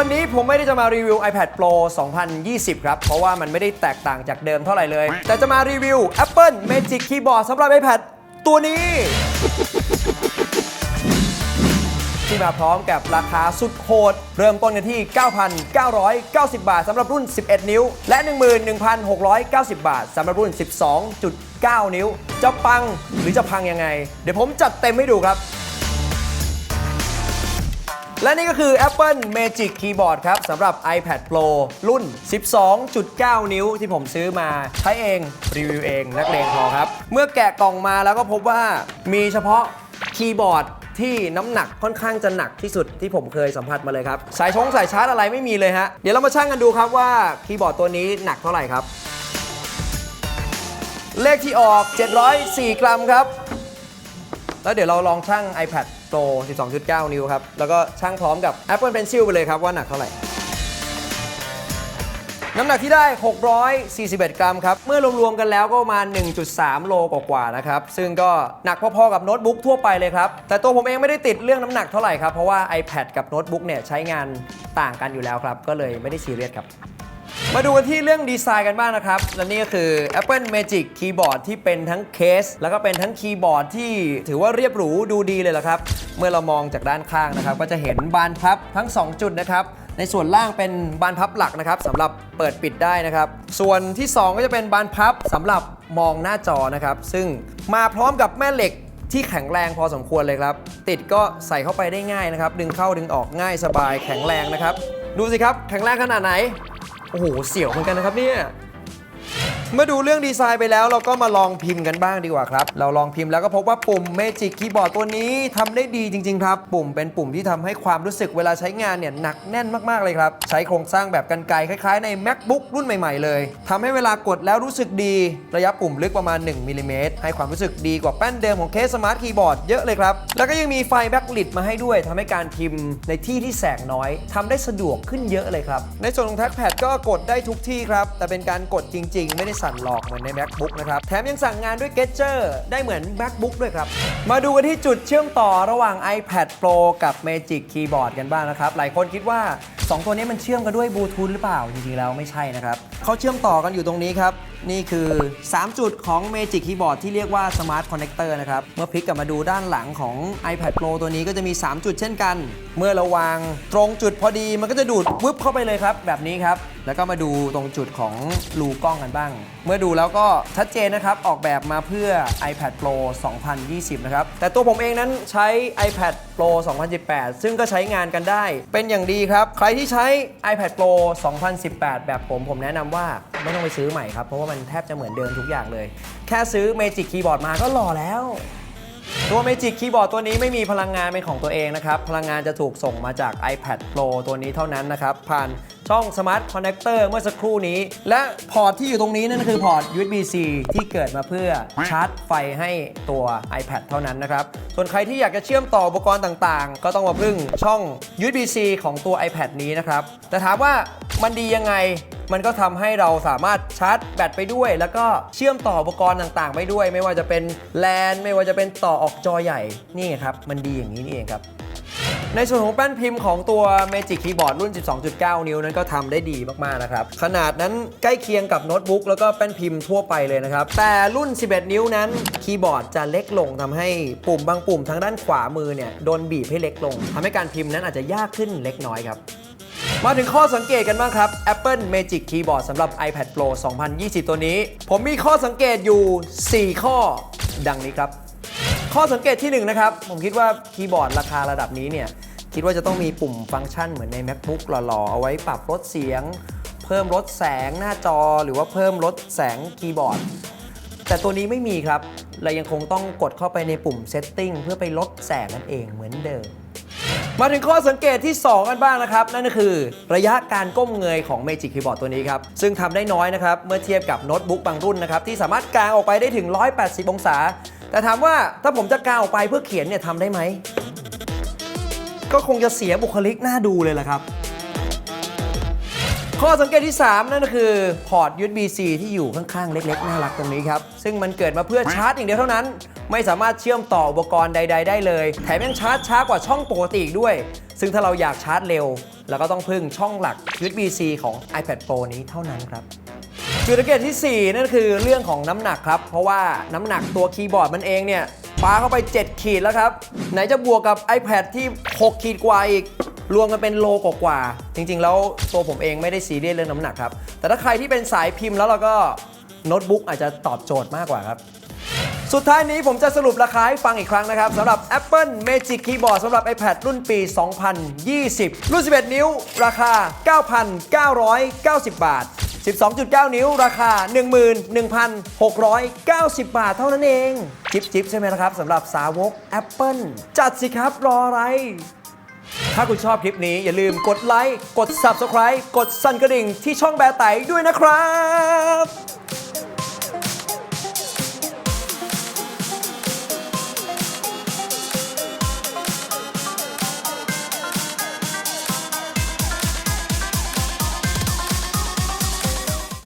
วันนี้ผมไม่ได้จะมารีวิว iPad Pro 2020 ครับ เพราะว่ามันไม่ได้แตกต่างจากเดิมเท่าไหร่เลย แต่จะมารีวิว Apple Magic Keyboard สำหรับ iPad ตัวนี้ ที่มาพร้อมกับราคาสุดโหด เริ่มต้นกันที่ 9,990 บาทสำหรับรุ่น 11 นิ้ว และ 11,690 บาทสำหรับรุ่น 12.9 นิ้ว จะปังหรือจะพังยังไง เดี๋ยวผมจัดเต็มให้ดูครับ และนี่ก็คือ Apple Magic Keyboard ครับสำหรับ iPad Pro รุ่น 12.9 นิ้วที่ผมซื้อมา ใช้เอง รีวิวเอง นักเลงพอครับ เมื่อแกะกล่องมาแล้วก็พบว่ามีเฉพาะคีย์บอร์ดที่น้ำหนักค่อนข้างจะหนักที่สุดที่ผมเคยสัมผัสมาเลยครับ สายชงสายชาร์จอะไรไม่มีเลยฮะ เดี๋ยวเรามาชั่งกันดูครับว่าคีย์บอร์ดตัวนี้หนักเท่าไหร่ครับ เลขที่ออก 704 กรัมครับ แล้วเดี๋ยวเราลองชั่ง iPad Pro 12.9 นิ้วครับ แล้วก็ชั่งพร้อมกับ Apple Pencil ไปเลยครับว่าหนักเท่าไหร่ น้ำหนักที่ได้ 641 กรัมครับ เมื่อรวมๆกันแล้วก็ประมาณ 1.3 โลกว่าๆนะครับ ซึ่งก็หนักพอๆกับโน้ตบุ๊กทั่วไปเลยครับ แต่ตัวผมเองไม่ได้ติดเรื่องน้ำหนักเท่าไหร่ครับ เพราะว่า iPad กับโน้ตบุ๊กเนี่ยใช้งานต่างกันอยู่แล้วครับ ก็เลยไม่ได้ซีเรียสครับ มาดูกันที่เรื่องดีไซน์กันบ้างนะครับ และนี่ก็คือ Apple Magic Keyboard ที่เป็นทั้งเคส แล้วก็เป็นทั้งคีย์บอร์ดที่ถือว่าเรียบหรูดูดีเลยละครับ เมื่อเรามองจากด้านข้างนะครับ ก็จะเห็นบานพับทั้ง 2 จุดนะครับ ในส่วนล่างเป็นบานพับหลักนะครับสำหรับเปิดปิดได้นะครับ ส่วนที่ 2 ก็จะเป็นบานพับสำหรับมองหน้าจอนะครับ ซึ่งมาพร้อมกับแม่เหล็กที่แข็งแรงพอสมควรเลยครับ ติดก็ใส่เข้าไปได้ง่ายนะครับ ดึงเข้าดึงออกง่ายสบายแข็งแรงนะครับ ดูสิครับแข็งแรงขนาดไหน โอ้โห เสี่ยวเหมือนกันนะครับเนี่ย เมื่อดูเรื่องดีไซน์ไปแล้วเราก็มาลองพิมพ์กันบ้างดีกว่าครับ เราลองพิมพ์แล้วก็พบว่าปุ่ม Magic Keyboard ตัวนี้ทำได้ดีจริง ๆ ครับ ปุ่มเป็นปุ่มที่ทำให้ความรู้สึกเวลาใช้งานเนี่ยหนักแน่นมากๆเลยครับ ใช้โครงสร้างแบบกันไกรคล้ายๆใน MacBook รุ่นใหม่ ๆ เลยทำให้เวลากดแล้วรู้สึกดี ระยะปุ่มลึกประมาณ 1มิลลิเมตรให้ความรู้สึกดีกว่าแป้นเดิมของเคสสมาร์ทคีย์บอร์ดเยอะเลยครับ แล้วก็ยังมีไฟแบ็กลิดมาให้ด้วยทำให้การพิมพ์ในที่ที่แสงน้อยทำได้สะดวกขึ้นเยอะเลยครับในส่วนของแท็กแพดก็กดได้ทุกที่ครับแต่เป็นการกดจริง ๆ ไม่ได้สั่นหลอกเหมือนใน MacBook นะครับ แถมยังสั่งงานด้วย Gesture ได้เหมือน MacBook ด้วยครับ มาดูกันที่จุดเชื่อมต่อระหว่าง iPad Pro กับ Magic Keyboard กันบ้างนะครับ หลายคนคิดว่า 2 ตัวนี้มันเชื่อมกันด้วยบลูทูธหรือเปล่า จริงๆแล้วไม่ใช่นะครับเขาเชื่อมต่อกันอยู่ตรงนี้ครับ นี่คือ 3 จุดของ Magic Keyboard ที่เรียกว่า Smart Connector นะครับ เมื่อพลิกกลับมาดูด้านหลังของ iPad Pro ตัวนี้ก็จะมี 3 จุดเช่นกัน เมื่อเราวางตรงจุดพอดีมันก็จะดูดวึบเข้าไปเลยครับ แบบนี้ครับ แล้วก็มาดูตรงจุดของรูกล้องกันบ้าง เมื่อดูแล้วก็ชัดเจนนะครับ ออกแบบมาเพื่อ iPad Pro 2020 นะครับ แต่ตัวผมเองนั้นใช้ iPad Pro 2018 ซึ่งก็ใช้งานกันได้ เป็นอย่างดีครับ ใครที่ใช้ iPad Pro 2018 แบบผมผมแนะนำว่า ไม่ต้องไปซื้อใหม่ครับ เพราะว่ามันแทบจะเหมือนเดิมทุกอย่างเลย แค่ซื้อ Magic Keyboard มาก็หล่อแล้วตัว Magic Keyboard ตัวนี้ไม่มีพลังงานเป็นของตัวเองนะครับ พลังงานจะถูกส่งมาจาก iPad Pro ตัวนี้เท่านั้นนะครับ ผ่านช่อง Smart Connector เมื่อสักครู่นี้ และพอร์ตที่อยู่ตรงนี้นั่นคือพอร์ต USB-C ที่เกิดมาเพื่อชาร์จไฟให้ตัว iPad เท่านั้นนะครับ ส่วนใครที่อยากจะเชื่อมต่ออุปกรณ์ต่างๆ ก็ต้องมาพึ่งช่อง USB-C ของตัว iPad นี้นะครับแต่ถามว่ามันดียังไง มันก็ทำให้เราสามารถชาร์จแบตไปด้วย แล้วก็เชื่อมต่ออุปกรณ์ต่างๆ ไปด้วย ไม่ว่าจะเป็น LAN ไม่ว่าจะเป็นต่อออกจอใหญ่นี่ครับมันดีอย่างนี้นี่เองครับในส่วนของแป้นพิมพ์ของตัว Magic Keyboard รุ่น 12.9 นิ้วนั้นก็ทำได้ดีมากๆนะครับ ขนาดนั้นใกล้เคียงกับโน้ตบุ๊กแล้วก็แป้นพิมพ์ทั่วไปเลยนะครับ แต่รุ่น 11 นิ้วนั้นคีย์บอร์ดจะเล็กลงทำให้ปุ่มบางปุ่มทางด้านขวามือเนี่ยโดนบีบให้เล็กลงทำให้การพิมพ์นั้นอาจจะยากขึ้นเล็กน้อยครับ มาถึงข้อสังเกตกันบ้างครับ Apple Magic Keyboard สำหรับ iPad Pro 2020 ตัวนี้ ผมมีข้อสังเกตอยู่ 4 ข้อดังนี้ครับ ข้อสังเกตที่ 1 นะครับ ผมคิดว่าคีย์บอร์ดราคาระดับนี้เนี่ยคิดว่าจะต้องมีปุ่มฟังก์ชันเหมือนใน MacBook หล่อๆ เอาไว้ปรับลดเสียง เพิ่มลดแสงหน้าจอหรือว่าเพิ่มลดแสงคีย์บอร์ด แต่ตัวนี้ไม่มีครับเรายังคงต้องกดเข้าไปในปุ่ม Setting เพื่อไปลดแสงนั่นเองเหมือนเดิม มาถึงข้อสังเกตที่ 2 กันบ้างนะครับ นั่นก็คือระยะการก้มเงยของ Magic Keyboard ตัวนี้ครับ ซึ่งทำได้น้อยนะครับ เมื่อเทียบกับโน้ตบุ๊กบางรุ่นนะครับ ที่สามารถกางออกไปได้ถึง 180 องศา แต่ถามว่าถ้าผมจะกางออกไปเพื่อเขียนเนี่ยทำได้ไหม ก็คงจะเสียบุคลิกน่าดูเลยแหละครับ ข้อสังเกตที่ 3 นั่นก็คือพอร์ต USB-C ที่อยู่ข้างๆ เล็ก ๆ น่ารักตรงนี้ครับซึ่งมันเกิดมาเพื่อชาร์จอย่างเดียวเท่านั้น ไม่สามารถเชื่อมต่ออุปกรณ์ใด ๆ ได้เลย แถมยังชาร์จช้ากว่าช่องปกติอีกด้วย ซึ่งถ้าเราอยากชาร์จเร็วเราก็ต้องพึ่งช่องหลัก USB-C ของ iPad Pro นี้เท่านั้นครับจุดสังเกตที่ 4 นั่นคือเรื่องของน้ำหนักครับ เพราะว่าน้ำหนักตัวคีย์บอร์ดมันเองเนี่ยปาเข้าไป 7 ขีดแล้วครับ ไหนจะบวกกับ iPad ที่ 6 ขีดกว่าอีก รวมกันเป็นโลกว่า จริง ๆ แล้วตัวผมเองไม่ได้ซีเรียสเรื่องน้ำหนักครับ แต่ถ้าใครที่เป็นสายพิมพ์แล้วเราก็โน้ตบุ๊กอาจจะตอบโจทย์มากกว่าครับ สุดท้ายนี้ผมจะสรุปราคาให้ฟังอีกครั้งนะครับสำหรับ Apple Magic Keyboard สำหรับ iPad รุ่นปี 2020 รุ่น 11 นิ้ว ราคา 9,990 บาท 12.9 นิ้ว ราคา 11,690 บาทเท่านั้นเอง จิบจิบใช่ไหมนะครับสำหรับสาวก Apple จัดสิครับรออะไร ถ้าคุณชอบคลิปนี้อย่าลืมกดไลค์ กด Subscribe กดสั่นกระดิ่งที่ช่องแบร์ไตด้วยนะครับ